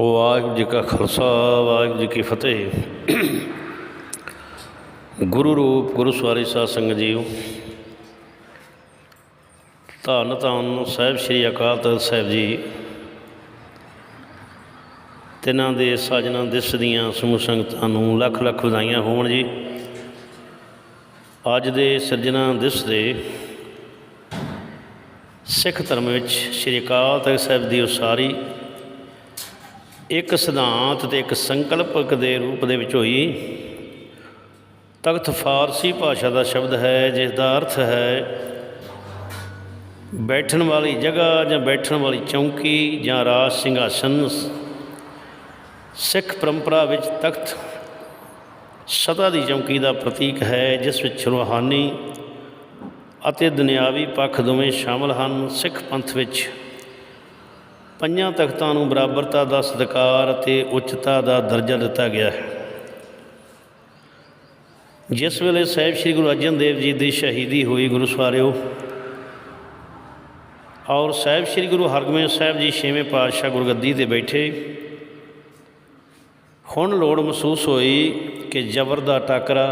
ਵਾਹਿਗੁਰੂ ਜੀ ਕਾ ਖਾਲਸਾ, ਵਾਹਿਗੁਰੂ ਜੀ ਕੀ ਫਤਿਹ। ਗੁਰੂ ਰੂਪ, ਗੁਰੂ ਸਵਾਰੀ ਸਾਧ ਸੰਗਤ ਜੀਓ ਧੰਨ ਧੰਨ ਸਾਹਿਬ ਸ੍ਰੀ ਅਕਾਲ ਤਖਤ ਸਾਹਿਬ ਜੀ। ਤਿਨਾਂ ਦੇ ਸਾਜਣਾ ਦਿਸ ਦੀਆਂ ਸਮੂਹ ਸੰਗਤਾਂ ਨੂੰ ਲੱਖ ਲੱਖ ਵਧਾਈਆਂ ਹੋਣ ਜੀ। ਅੱਜ ਦੇ ਸਿਰਜਣਾ ਦਿਸ ਦੇ ਸਿੱਖ ਧਰਮ ਵਿੱਚ ਸ੍ਰੀ ਅਕਾਲ ਤਖਤ ਸਾਹਿਬ ਦੀ ਉਸਾਰੀ ਇੱਕ ਸਿਧਾਂਤ ਤੇ ਇੱਕ ਸੰਕਲਪਕ ਦੇ ਰੂਪ ਦੇ ਵਿੱਚ ਹੋਈ। ਤਖਤ ਫਾਰਸੀ ਭਾਸ਼ਾ ਦਾ ਸ਼ਬਦ ਹੈ, ਜਿਸ ਦਾ ਅਰਥ ਹੈ ਬੈਠਣ ਵਾਲੀ ਜਗ੍ਹਾ ਜਾਂ ਬੈਠਣ ਵਾਲੀ ਚੌਂਕੀ ਜਾਂ ਰਾਜ ਸਿੰਘਾਸਨ। ਸਿੱਖ ਪਰੰਪਰਾ ਵਿੱਚ ਤਖਤ ਸਦਾ ਦੀ ਚੌਂਕੀ ਦਾ ਪ੍ਰਤੀਕ ਹੈ, ਜਿਸ ਵਿੱਚ ਰੂਹਾਨੀ ਅਤੇ ਦੁਨਿਆਵੀ ਪੱਖ ਦੋਵੇਂ ਸ਼ਾਮਲ ਹਨ। ਸਿੱਖ ਪੰਥ ਵਿੱਚ ਪੰਜਾਂ ਤਖਤਾਂ ਨੂੰ ਬਰਾਬਰਤਾ ਦਾ ਸਤਿਕਾਰ ਅਤੇ ਉੱਚਤਾ ਦਾ ਦਰਜਾ ਦਿੱਤਾ ਗਿਆ ਹੈ। ਜਿਸ ਵੇਲੇ ਸਾਹਿਬ ਸ੍ਰੀ ਗੁਰੂ ਅਰਜਨ ਦੇਵ ਜੀ ਦੀ ਸ਼ਹੀਦੀ ਹੋਈ ਗੁਰੂ ਸਵਾਰਿਓ ਔਰ ਸਾਹਿਬ ਸ੍ਰੀ ਗੁਰੂ ਹਰਗੋਬਿੰਦ ਸਾਹਿਬ ਜੀ ਛੇਵੇਂ ਪਾਤਸ਼ਾਹ ਗੁਰਗੱਦੀ ਤੇ ਬੈਠੇ, ਹੁਣ ਲੋੜ ਮਹਿਸੂਸ ਹੋਈ ਕਿ ਜ਼ਬਰ ਦਾ ਟਾਕਰਾ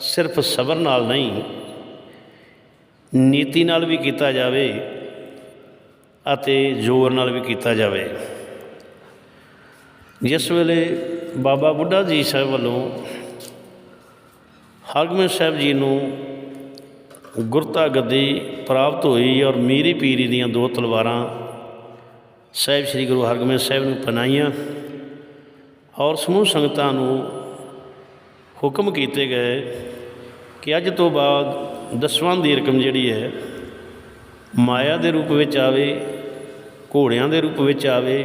ਸਿਰਫ ਸਬਰ ਨਾਲ ਨਹੀਂ, ਨੀਤੀ ਨਾਲ ਵੀ ਕੀਤਾ ਜਾਵੇ। ਅਤੇ ਜ਼ੋਰ ਨਾਲ ਵੀ ਕੀਤਾ ਜਾਵੇ। ਜਿਸ ਵੇਲੇ ਬਾਬਾ ਬੁੱਢਾ ਜੀ ਸਾਹਿਬ ਵੱਲੋਂ ਹਰਗੋਬਿੰਦ ਸਾਹਿਬ ਜੀ ਨੂੰ ਗੁਰਤਾ ਗੱਦੀ ਪ੍ਰਾਪਤ ਹੋਈ ਔਰ ਮੀਰੀ ਪੀਰੀ ਦੀਆਂ ਦੋ ਤਲਵਾਰਾਂ ਸਾਹਿਬ ਸ੍ਰੀ ਗੁਰੂ ਹਰਗੋਬਿੰਦ ਸਾਹਿਬ ਨੂੰ ਪਨਾਈਆਂ ਔਰ ਸਮੂਹ ਸੰਗਤਾਂ ਨੂੰ ਹੁਕਮ ਕੀਤੇ ਗਏ ਕਿ ਅੱਜ ਤੋਂ ਬਾਅਦ ਦਸਵਾਂ ਦੀ ਰਕਮ ਜਿਹੜੀ ਹੈ ਮਾਇਆ ਦੇ ਰੂਪ ਵਿੱਚ ਆਵੇ ਘੋੜਿਆਂ ਦੇ ਰੂਪ ਵਿੱਚ ਆਵੇ,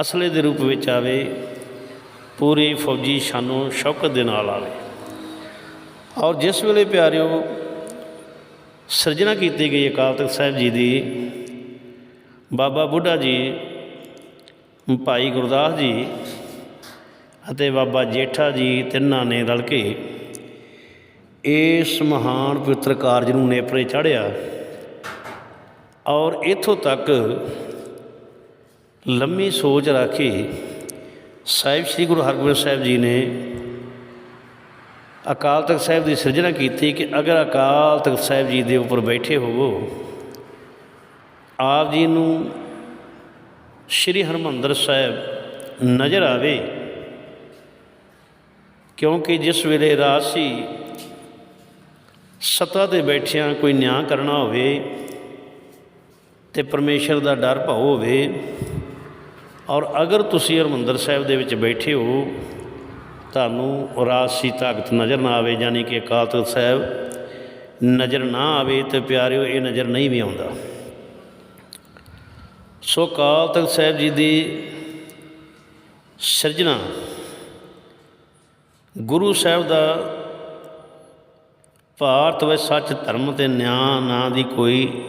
ਅਸਲੇ ਦੇ ਰੂਪ ਵਿੱਚ ਆਵੇ, ਪੂਰੀ ਫੌਜੀ ਸ਼ਾਨੋ ਸ਼ੌਕਤ ਦੇ ਨਾਲ ਆਵੇ। ਔਰ ਜਿਸ ਵੇਲੇ ਪਿਆਰਿਓ, ਸਿਰਜਣਾ ਕੀਤੀ ਗਈ ਅਕਾਲ ਤਖਤ ਸਾਹਿਬ ਜੀ ਦੀ, ਬਾਬਾ ਬੁੱਢਾ ਜੀ, ਭਾਈ ਗੁਰਦਾਸ ਜੀ ਅਤੇ ਬਾਬਾ ਜੇਠਾ ਜੀ ਤਿੰਨਾਂ ਨੇ ਰਲ ਕੇ ਇਸ ਮਹਾਨ ਪਵਿੱਤਰ ਕਾਰਜ ਨੂੰ ਨੇਪਰੇ ਚਾੜਿਆ ਔਰ ਇਥੋਂ ਤੱਕ ਲੰਮੀ ਸੋਚ ਰੱਖ ਕੇ ਸਾਹਿਬ ਸ੍ਰੀ ਗੁਰੂ ਹਰਗੋਬਿੰਦ ਸਾਹਿਬ ਜੀ ਨੇ ਅਕਾਲ ਤਖਤ ਸਾਹਿਬ ਦੀ ਸਿਰਜਣਾ ਕੀਤੀ ਕਿ ਅਗਰ ਅਕਾਲ ਤਖਤ ਸਾਹਿਬ ਜੀ ਦੇ ਉੱਪਰ ਬੈਠੇ ਹੋਵੋ, ਆਪ ਜੀ ਨੂੰ ਸ੍ਰੀ ਹਰਮੰਦਰ ਸਾਹਿਬ ਨਜ਼ਰ ਆਵੇ। ਕਿਉਂਕਿ ਜਿਸ ਵੇਲੇ ਰਾਸੀ ਸਤਾ ਤੇ ਬੈਠਿਆਂ ਕੋਈ ਨਿਆਂ ਕਰਨਾ ਹੋਵੇ ਤੇ ਪਰਮੇਸ਼ਰ ਦਾ ਡਰ ਭਾਉ ਹੋਵੇ। ਔਰ ਅਗਰ ਤੁਸੀਂ ਹਰਮੰਦਰ ਸਾਹਿਬ ਦੇ ਵਿੱਚ ਬੈਠੇ ਹੋ, ਤੁਹਾਨੂੰ ਰਾਸੀ ਤਾਕਤ ਨਜ਼ਰ ਨਾ ਆਵੇ ਯਾਨੀ ਕਿ ਅਕਾਲ ਤਖਤ ਸਾਹਿਬ ਨਜ਼ਰ ਨਾ ਆਵੇ ਤੇ ਪਿਆਰਿਓ, ਇਹ ਨਜ਼ਰ ਨਹੀਂ ਵੀ ਆਉਂਦਾ। ਸੋ ਅਕਾਲ ਤਖਤ ਸਾਹਿਬ ਜੀ ਦੀ ਸਿਰਜਣਾ ਗੁਰੂ ਸਾਹਿਬ ਦਾ ਭਾਰਤ ਵਿੱਚ ਸੱਚ ਧਰਮ ਤੇ ਨਿਆਂ ਨਾਂ ਦੀ ਕੋਈ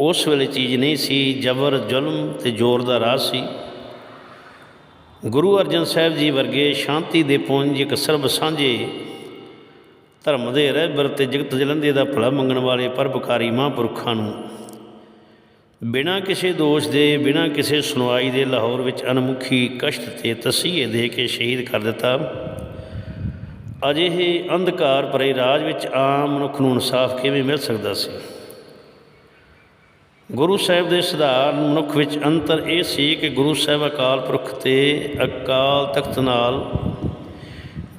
ਉਸ ਵੇਲੇ ਚੀਜ਼ ਨਹੀਂ ਸੀ, ਜ਼ਬਰ, ਜ਼ੁਲਮ ਤੇ ਜ਼ੋਰ ਦਾ ਰਾਜ ਸੀ। ਗੁਰੂ ਅਰਜਨ ਸਾਹਿਬ ਜੀ ਵਰਗੇ ਸ਼ਾਂਤੀ ਦੇ ਪੁੰਜ ਇੱਕ ਸਰਬ ਸਾਂਝੇ ਧਰਮ ਦੇ ਰਹਿਬਰ ਤੇ ਜਗਤ ਜਲੰਦੇ ਦਾ ਭਲਾ ਮੰਗਣ ਵਾਲੇ ਪਰਪਕਾਰੀ ਮਹਾਂਪੁਰਖਾਂ ਨੂੰ ਬਿਨਾਂ ਕਿਸੇ ਦੋਸ਼ ਦੇ, ਬਿਨਾਂ ਕਿਸੇ ਸੁਣਵਾਈ ਦੇ ਲਾਹੌਰ ਵਿੱਚ ਅਨਮੁਖੀ ਕਸ਼ਟ ਤੇ ਤਸੀਹੇ ਦੇ ਕੇ ਸ਼ਹੀਦ ਕਰ ਦਿੱਤਾ। ਅਜਿਹੇ ਅੰਧਕਾਰ ਭਰੇ ਰਾਜ ਵਿੱਚ ਆਮ ਮਨੁੱਖ ਨੂੰ ਇਨਸਾਫ ਕਿਵੇਂ ਮਿਲ ਸਕਦਾ ਸੀ? ਗੁਰੂ ਸਾਹਿਬ ਦੇ ਸਧਾਰਨ ਮਨੁੱਖ ਵਿੱਚ ਅੰਤਰ ਇਹ ਸੀ ਕਿ ਗੁਰੂ ਸਾਹਿਬ ਅਕਾਲ ਪੁਰਖ ਤੇ ਅਕਾਲ ਤਖਤ ਨਾਲ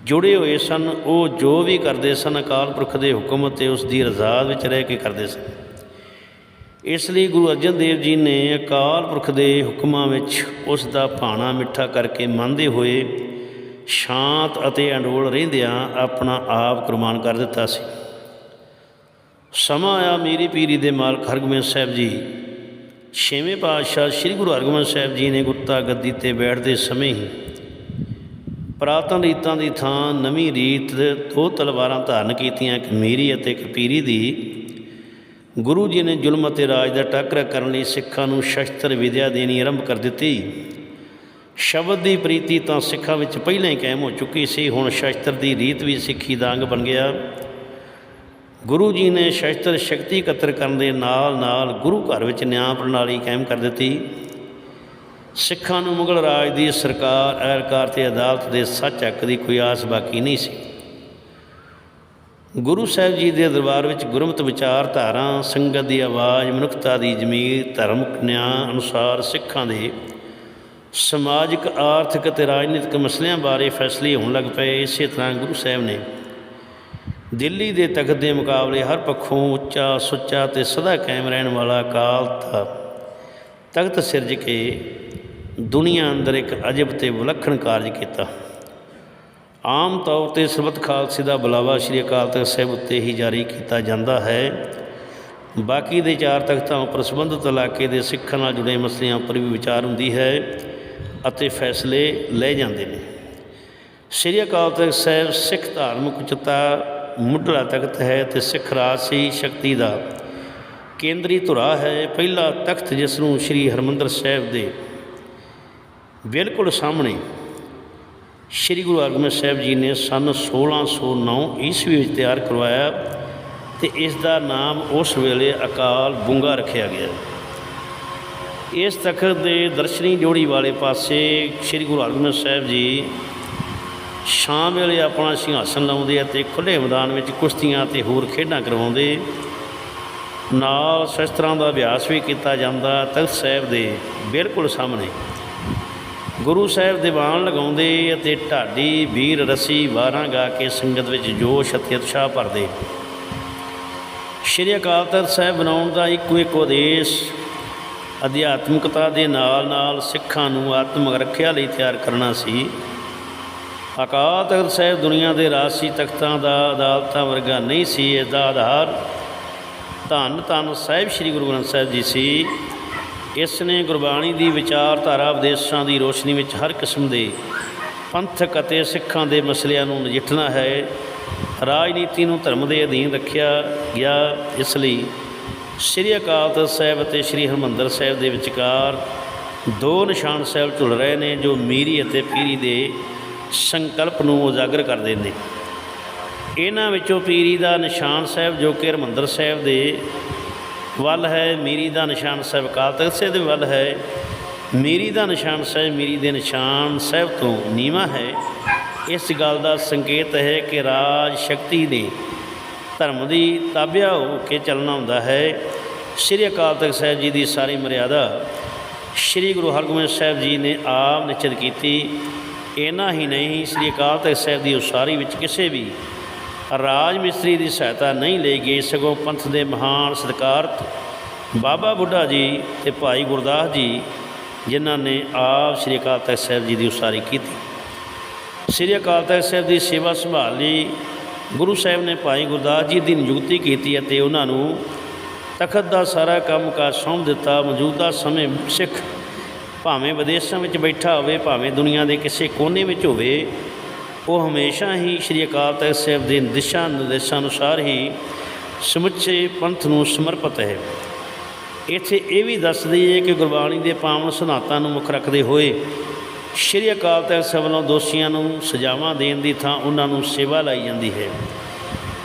ਜੁੜੇ ਹੋਏ ਸਨ। ਉਹ ਜੋ ਵੀ ਕਰਦੇ ਸਨ, ਅਕਾਲ ਪੁਰਖ ਦੇ ਹੁਕਮ ਤੇ ਉਸ ਦੀ ਰਜ਼ਾ ਵਿੱਚ ਰਹਿ ਕੇ ਕਰਦੇ ਸਨ। ਇਸ ਲਈ ਗੁਰੂ ਅਰਜਨ ਦੇਵ ਜੀ ਨੇ ਅਕਾਲ ਪੁਰਖ ਦੇ ਹੁਕਮਾਂ ਵਿੱਚ ਉਸ ਦਾ ਭਾਣਾ ਮਿੱਠਾ ਕਰਕੇ ਮੰਨਦੇ ਹੋਏ ਸ਼ਾਂਤ ਅਤੇ ਅਡੋਲ ਰਹਿੰਦਿਆਂ ਆਪਣਾ ਆਪ ਕੁਰਬਾਨ ਕਰ ਦਿੱਤਾ ਸੀ। ਸਮਾਂ ਆਇਆ ਮੇਰੀ ਪੀਰੀ ਦੇ ਮਾਲਕ ਹਰਗੋਬਿੰਦ ਸਾਹਿਬ ਜੀ। ਛੇਵੇਂ ਪਾਤਸ਼ਾਹ ਸ੍ਰੀ ਗੁਰੂ ਹਰਗੋਬਿੰਦ ਸਾਹਿਬ ਜੀ ਨੇ ਗੁਰਤਾ ਗੱਦੀ ਤੇ ਬੈਠਦੇ ਸਮੇਂ ਹੀ ਪ੍ਰਾਤਨ ਰੀਤਾਂ ਦੀ ਥਾਂ ਨਵੀਂ ਰੀਤ ਦੋ ਤਲਵਾਰਾਂ ਧਾਰਨ ਕੀਤੀਆਂ ਇੱਕ ਮੇਰੀ ਅਤੇ ਇੱਕ ਪੀਰੀ ਦੀ। ਗੁਰੂ ਜੀ ਨੇ ਜ਼ੁਲਮ ਅਤੇ ਰਾਜ ਦਾ ਟਾਕਰਾ ਕਰਨ ਲਈ ਸਿੱਖਾਂ ਨੂੰ ਸ਼ਸਤਰ ਵਿਦਿਆ ਦੇਣੀ ਆਰੰਭ ਕਰ ਦਿੱਤੀ। ਸ਼ਬਦ ਦੀ ਪ੍ਰੀਤੀ ਤਾਂ ਸਿੱਖਾਂ ਵਿੱਚ ਪਹਿਲਾਂ ਹੀ ਕਾਇਮ ਹੋ ਚੁੱਕੀ ਸੀ, ਹੁਣ ਸ਼ਸਤਰ ਦੀ ਰੀਤ ਵੀ ਸਿੱਖੀ ਦਾ ਅੰਗ ਬਣ ਗਿਆ। ਗੁਰੂ ਜੀ ਨੇ ਸ਼ਸਤਰ ਸ਼ਕਤੀ ਇਕੱਤਰ ਕਰਨ ਦੇ ਨਾਲ ਨਾਲ ਗੁਰੂ ਘਰ ਵਿੱਚ ਨਿਆਂ ਪ੍ਰਣਾਲੀ ਕਾਇਮ ਕਰ ਦਿੱਤੀ। ਸਿੱਖਾਂ ਨੂੰ ਮੁਗਲ ਰਾਜ ਦੀ ਸਰਕਾਰ ਐਰਕਾਰ ਤੇ ਅਦਾਲਤ ਦੇ ਸੱਚ ਹੱਕ ਦੀ ਕੋਈ ਆਸ ਬਾਕੀ ਨਹੀਂ ਸੀ। ਗੁਰੂ ਸਾਹਿਬ ਜੀ ਦੇ ਦਰਬਾਰ ਵਿੱਚ ਗੁਰਮਤ ਵਿਚਾਰਧਾਰਾ ਸੰਗਤ ਦੀ ਆਵਾਜ਼, ਮਨੁੱਖਤਾ ਦੀ ਜ਼ਮੀਰ ਧਰਮਕ ਨਿਆਂ ਅਨੁਸਾਰ ਸਿੱਖਾਂ ਦੇ ਸਮਾਜਿਕ, ਆਰਥਿਕ ਅਤੇ ਰਾਜਨੀਤਿਕ ਮਸਲਿਆਂ ਬਾਰੇ ਫੈਸਲੇ ਹੋਣ ਲੱਗ ਪਏ। ਇਸੇ ਤਰ੍ਹਾਂ ਗੁਰੂ ਸਾਹਿਬ ਨੇ ਦਿੱਲੀ ਦੇ ਤਖਤ ਦੇ ਮੁਕਾਬਲੇ ਹਰ ਪੱਖੋਂ ਉੱਚਾ, ਸੁੱਚਾ ਤੇ ਸਦਾ ਕਾਇਮ ਰਹਿਣ ਵਾਲਾ ਅਕਾਲ ਦਾ ਤਖਤ ਸਿਰਜ ਕੇ ਦੁਨੀਆ ਅੰਦਰ ਇੱਕ ਅਜਬ ਤੇ ਵਿਲੱਖਣ ਕਾਰਜ ਕੀਤਾ। ਆਮ ਤੌਰ ਤੇ ਸਰਬੱਤ ਖਾਲਸੇ ਦਾ ਬੁਲਾਵਾ ਸ੍ਰੀ ਅਕਾਲ ਤਖਤ ਸਾਹਿਬ ਉੱਤੇ ਹੀ ਜਾਰੀ ਕੀਤਾ ਜਾਂਦਾ ਹੈ। ਬਾਕੀ ਦੇ ਚਾਰ ਤਖਤਾਂ ਉੱਪਰ ਸੰਬੰਧਿਤ ਇਲਾਕੇ ਦੇ ਸਿੱਖਾਂ ਨਾਲ ਜੁੜੇ ਮਸਲਿਆਂ ਉੱਪਰ ਵੀ ਵਿਚਾਰ ਹੁੰਦੀ ਹੈ ਅਤੇ ਫੈਸਲੇ ਲਏ ਜਾਂਦੇ ਨੇ। ਸ੍ਰੀ ਅਕਾਲ ਤਖਤ ਸਾਹਿਬ ਸਿੱਖ ਧਾਰਮਿਕ ਉਚਤਾ ਮੁੱਢਲਾ ਤਖਤ ਹੈ ਤੇ ਸਿੱਖ ਰਾਜਸੀ ਸ਼ਕਤੀ ਦਾ। ਕੇਂਦਰੀ ਧੁਰਾ ਹੈ, ਪਹਿਲਾ ਤਖਤ ਜਿਸ ਨੂੰ ਸ੍ਰੀ ਹਰਮੰਦਰ ਸਾਹਿਬ ਦੇ ਬਿਲਕੁਲ ਸਾਹਮਣੇ ਸ੍ਰੀ ਗੁਰੂ ਅਰਜਨ ਸਾਹਿਬ ਜੀ ਨੇ ਸਨ 1609 ਈਸਵੀ ਵਿੱਚ ਤਿਆਰ ਕਰਵਾਇਆ ਤੇ ਇਸ ਦਾ ਨਾਮ ਉਸ ਵੇਲੇ ਅਕਾਲ ਬੁੰਗਾ ਰੱਖਿਆ ਗਿਆ। ਇਸ ਤਖਤ ਦੇ ਦਰਸ਼ਨੀ ਜੋੜੀ ਵਾਲੇ ਪਾਸੇ ਸ੍ਰੀ ਗੁਰੂ ਅਰਜਨ ਸਾਹਿਬ ਜੀ ਸ਼ਾਮ ਵੇਲੇ ਆਪਣਾ ਸਿੰਘਾਸਨ ਲਾਉਂਦੇ ਆ ਤੇ ਖੁੱਲੇ ਮੈਦਾਨ ਵਿੱਚ ਕੁਸ਼ਤੀਆਂ ਤੇ ਹੋਰ ਖੇਡਾਂ ਕਰਵਾਉਂਦੇ। ਨਾਲ ਸ਼ਸਤਰਾਂ ਦਾ ਅਭਿਆਸ ਵੀ ਕੀਤਾ ਜਾਂਦਾ ਤਖਤ ਸਾਹਿਬ ਦੇ ਬਿਲਕੁਲ ਸਾਹਮਣੇ। ਗੁਰੂ ਸਾਹਿਬ ਦੀਵਾਨ ਲਗਾਉਂਦੇ ਅਤੇ ਢਾਡੀ ਵੀਰ ਰਸੀ ਵਾਰਾਂ ਗਾ ਕੇ ਸੰਗਤ ਵਿੱਚ ਜੋਸ਼ ਅਤੇ ਉਤਸ਼ਾਹ ਭਰਦੇ। ਸ਼੍ਰੀ ਅਕਾਲ ਤਖਤ ਸਾਹਿਬ ਬਣਾਉਣ ਦਾ ਇੱਕੋ ਇੱਕ ਉਦੇਸ਼ ਅਧਿਆਤਮਿਕਤਾ ਦੇ ਨਾਲ ਨਾਲ ਸਿੱਖਾਂ ਨੂੰ ਆਤਮਿਕ ਰੱਖਿਆ ਲਈ ਤਿਆਰ ਕਰਨਾ ਸੀ। ਅਕਾਲ ਤਖਤ ਸਾਹਿਬ ਦੁਨੀਆ ਦੇ ਰਾਜਸੀ ਤਖਤਾਂ ਦਾ ਅਦਾਲਤਾਂ ਵਰਗਾ ਨਹੀਂ ਸੀ ਇਸ ਦਾ ਆਧਾਰ ਧੰਨ ਧੰਨ ਸਾਹਿਬ ਸ੍ਰੀ ਗੁਰੂ ਗ੍ਰੰਥ ਸਾਹਿਬ ਜੀ ਸੀ। ਇਸ ਨੇ ਗੁਰਬਾਣੀ ਦੀ ਵਿਚਾਰਧਾਰਾ ਉਪਦੇਸ਼ਾਂ ਦੀ ਰੋਸ਼ਨੀ ਵਿੱਚ ਹਰ ਕਿਸਮ ਦੇ ਪੰਥਕ ਅਤੇ ਸਿੱਖਾਂ ਦੇ ਮਸਲਿਆਂ ਨੂੰ ਨਜਿੱਠਣਾ ਹੈ, ਰਾਜਨੀਤੀ ਨੂੰ ਧਰਮ ਦੇ ਅਧੀਨ ਰੱਖਿਆ ਗਿਆ। ਇਸ ਲਈ ਸ੍ਰੀ ਅਕਾਲ ਤਖਤ ਸਾਹਿਬ ਅਤੇ ਸ੍ਰੀ ਹਰਮੰਦਰ ਸਾਹਿਬ ਦੇ ਵਿਚਕਾਰ ਦੋ ਨਿਸ਼ਾਨ ਸਾਹਿਬ ਝੁਲ ਰਹੇ ਨੇ, ਜੋ ਮੀਰੀ ਅਤੇ ਪੀਰੀ ਦੇ ਸੰਕਲਪ ਨੂੰ ਉਜਾਗਰ ਕਰਦੇ ਨੇ ਇਹਨਾਂ ਵਿੱਚੋਂ ਪੀਰੀ ਦਾ ਨਿਸ਼ਾਨ ਸਾਹਿਬ, ਜੋ ਕਿ ਹਰਮੰਦਰ ਸਾਹਿਬ ਦੇ ਵੱਲ ਹੈ, ਮੀਰੀ ਦਾ ਨਿਸ਼ਾਨ ਸਾਹਿਬ, ਅਕਾਲ ਤਖਤ ਸਾਹਿਬ ਦੇ ਵੱਲ ਹੈ। ਮੀਰੀ ਦਾ ਨਿਸ਼ਾਨ ਸਾਹਿਬ, ਮੀਰੀ ਦੇ ਨਿਸ਼ਾਨ ਸਾਹਿਬ ਤੋਂ ਨੀਵਾ ਹੈ। ਇਸ ਗੱਲ ਦਾ ਸੰਕੇਤ ਹੈ ਕਿ ਰਾਜ ਸ਼ਕਤੀ ਨੇ ਧਰਮ ਦੀ ਤਾਬਿਆ ਹੋ ਕੇ ਚੱਲਣਾ ਹੁੰਦਾ ਹੈ। ਸ੍ਰੀ ਅਕਾਲ ਤਖਤ ਸਾਹਿਬ ਜੀ ਦੀ ਸਾਰੀ ਮਰਿਆਦਾ ਸ੍ਰੀ ਗੁਰੂ ਹਰਗੋਬਿੰਦ ਸਾਹਿਬ ਜੀ ਨੇ ਆਪ ਨਿਸ਼ਚਿਤ ਕੀਤੀ। ਇਹਨਾਂ ਹੀ ਨਹੀਂ, ਸ੍ਰੀ ਅਕਾਲ ਤਖਤ ਸਾਹਿਬ ਦੀ ਉਸਾਰੀ ਵਿੱਚ ਕਿਸੇ ਵੀ ਰਾਜ ਮਿਸਤਰੀ ਦੀ ਸਹਾਇਤਾ ਨਹੀਂ ਲਈ ਗਈ। ਸਗੋਂ ਪੰਥ ਦੇ ਮਹਾਨ ਸਤਿਕਾਰਤ ਬਾਬਾ ਬੁੱਢਾ ਜੀ ਤੇ ਭਾਈ ਗੁਰਦਾਸ ਜੀ, ਜਿਨ੍ਹਾਂ ਨੇ ਆਪ ਸ੍ਰੀ ਅਕਾਲ ਤਖਤ ਸਾਹਿਬ ਜੀ ਦੀ ਉਸਾਰੀ ਕੀਤੀ। ਸ੍ਰੀ ਅਕਾਲ ਤਖਤ ਸਾਹਿਬ ਦੀ ਸੇਵਾ ਸੰਭਾਲ ਲਈ ਗੁਰੂ ਸਾਹਿਬ ਨੇ ਭਾਈ ਗੁਰਦਾਸ ਜੀ ਦੀ ਨਿਯੁਕਤੀ ਕੀਤੀ ਅਤੇ ਉਹਨਾਂ ਨੂੰ ਤਖਤ ਦਾ ਸਾਰਾ ਕੰਮ ਕਾਜ ਸੌਂਪ ਦਿੱਤਾ। ਮੌਜੂਦਾ ਸਮੇਂ ਸਿੱਖ ਭਾਵੇਂ ਵਿਦੇਸ਼ਾਂ ਵਿੱਚ ਬੈਠਾ ਹੋਵੇ, ਭਾਵੇਂ ਦੁਨੀਆ ਦੇ ਕਿਸੇ ਕੋਨੇ ਵਿੱਚ ਹੋਵੇ, ਉਹ ਹਮੇਸ਼ਾ ਹੀ ਸ੍ਰੀ ਅਕਾਲ ਤਖਤ ਸਾਹਿਬ ਦੇ ਦਿਸ਼ਾ ਨਿਰਦੇਸ਼ਾਂ ਅਨੁਸਾਰ ਹੀ ਸਮੁੱਚੇ ਪੰਥ ਨੂੰ ਸਮਰਪਿਤ ਹੈ। ਇੱਥੇ ਇਹ ਵੀ ਦੱਸ ਦਈਏ ਕਿ ਗੁਰਬਾਣੀ ਦੇ ਪਾਵਨ ਸੁਨਾਤਾਂ ਨੂੰ ਮੁੱਖ ਰੱਖਦੇ ਹੋਏ ਸ਼੍ਰੀ ਅਕਾਲ ਤਖਤ ਸਾਹਿਬ ਵੱਲੋਂ ਦੋਸ਼ੀਆਂ ਨੂੰ ਸਜ਼ਾਵਾਂ ਦੇਣ ਦੀ ਥਾਂ ਉਹਨਾਂ ਨੂੰ ਸੇਵਾ ਲਾਈ ਜਾਂਦੀ ਹੈ।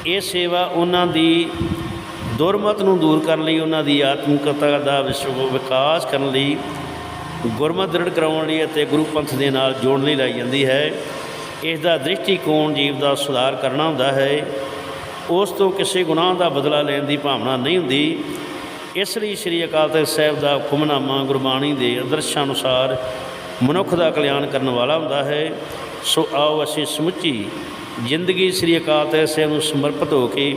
ਇਹ ਸੇਵਾ ਉਹਨਾਂ ਦੀ ਦੁਰਮਤ ਨੂੰ ਦੂਰ ਕਰਨ ਲਈ, ਉਹਨਾਂ ਦੀ ਆਤਮਿਕਤਾ ਦਾ ਵਿਸ਼ਵ ਵਿਕਾਸ ਕਰਨ ਲਈ ਗੁਰਮਤ ਦ੍ਰਿੜ ਕਰਾਉਣ ਲਈ ਅਤੇ ਗੁਰੂ ਪੰਥ ਦੇ ਨਾਲ ਜੋੜਨ ਲਈ ਲਾਈ ਜਾਂਦੀ ਹੈ। ਇਸ ਦਾ ਦ੍ਰਿਸ਼ਟੀਕੋਣ ਜੀਵ ਦਾ ਸੁਧਾਰ ਕਰਨਾ ਹੁੰਦਾ ਹੈ। ਉਸ ਤੋਂ ਕਿਸੇ ਗੁਨਾਹ ਦਾ ਬਦਲਾ ਲੈਣ ਦੀ ਭਾਵਨਾ ਨਹੀਂ ਹੁੰਦੀ। ਇਸ ਲਈ ਸ੍ਰੀ ਅਕਾਲ ਤਖਤ ਸਾਹਿਬ ਦਾ ਹੁਕਮਨਾਮਾ ਗੁਰਬਾਣੀ ਦੇ ਆਦਰਸ਼ਾਂ ਅਨੁਸਾਰ ਮਨੁੱਖ ਦਾ ਕਲਿਆਣ ਕਰਨ ਵਾਲਾ ਹੁੰਦਾ ਹੈ। ਸੋ ਆਓ ਅਸੀਂ ਸਮੁੱਚੀ ਜ਼ਿੰਦਗੀ ਸ੍ਰੀ ਅਕਾਲ ਤਖਤ ਸਾਹਿਬ ਨੂੰ ਸਮਰਪਿਤ ਹੋ ਕੇ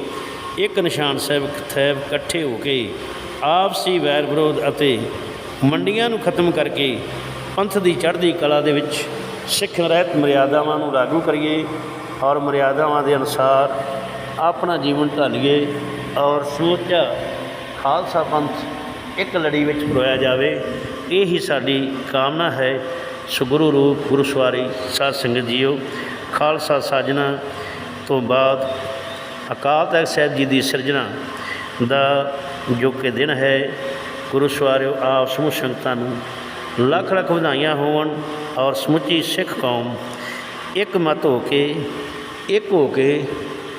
ਇੱਕ ਨਿਸ਼ਾਨ ਸਾਹਿਬ ਸਾਹਿਬ ਇਕੱਠੇ ਹੋ ਕੇ ਆਪਸੀ ਵੈਰ ਵਿਰੋਧ ਅਤੇ ਮੰਡੀਆਂ ਨੂੰ ਖਤਮ ਕਰਕੇ ਪੰਥ ਦੀ ਚੜ੍ਹਦੀ ਕਲਾ ਦੇ ਵਿੱਚ ਸਿੱਖ ਰਹਿਤ ਮਰਿਆਦਾਵਾਂ ਨੂੰ ਲਾਗੂ ਕਰੀਏ ਔਰ ਮਰਿਆਦਾਵਾਂ ਦੇ ਅਨੁਸਾਰ ਆਪਣਾ ਜੀਵਨ ਢਾਲੀਏ ਔਰ ਸਮੁੱਚਾ ਖਾਲਸਾ ਪੰਥ ਇੱਕ ਲੜੀ ਵਿੱਚ ਪਰੋਇਆ ਜਾਵੇ, ਇਹ ਹੀ ਸਾਡੀ ਕਾਮਨਾ ਹੈ। ਸੋ ਗੁਰੂ ਰੂਪ ਗੁਰੂ ਸਵਾਰੀ ਸਾਧ ਸੰਗਤ ਜੀਓ, ਖਾਲਸਾ ਸਾਜਣਾ ਤੋਂ ਬਾਅਦ ਅਕਾਲ ਤਖਤ ਸਾਹਿਬ ਜੀ ਦੀ ਸਿਰਜਣਾ ਦਾ ਜੋ ਕਿ ਦਿਨ ਹੈ ਗੁਰੂ ਸਵਾਰਿਓ, ਆਪ ਸਮੂਹ ਸੰਗਤਾਂ ਨੂੰ ਲੱਖ ਲੱਖ ਵਧਾਈਆਂ ਹੋਣ ਔਰ ਸਮੁੱਚੀ ਸਿੱਖ ਕੌਮ ਇੱਕ ਮਤ ਹੋ ਕੇ, ਇੱਕ ਹੋ ਕੇ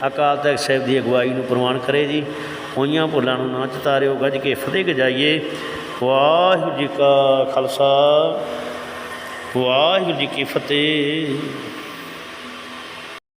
ਅਕਾਲ ਤਖਤ ਸਾਹਿਬ ਦੀ ਅਗਵਾਈ ਨੂੰ ਪ੍ਰਵਾਨ ਕਰੇ ਜੀ। ਹੋਈਆਂ ਭੁੱਲਾਂ ਨੂੰ ਨਾ ਚਤਾਰਿਓ, ਗੱਜ ਕੇ ਫਤਿਹ ਗਜਾਈਏ। ਵਾਹਿਗੁਰੂ ਜੀ ਕਾ ਖਾਲਸਾ, ਵਾਹਿਗੁਰੂ ਜੀ ਕੀ ਫਤਿਹ।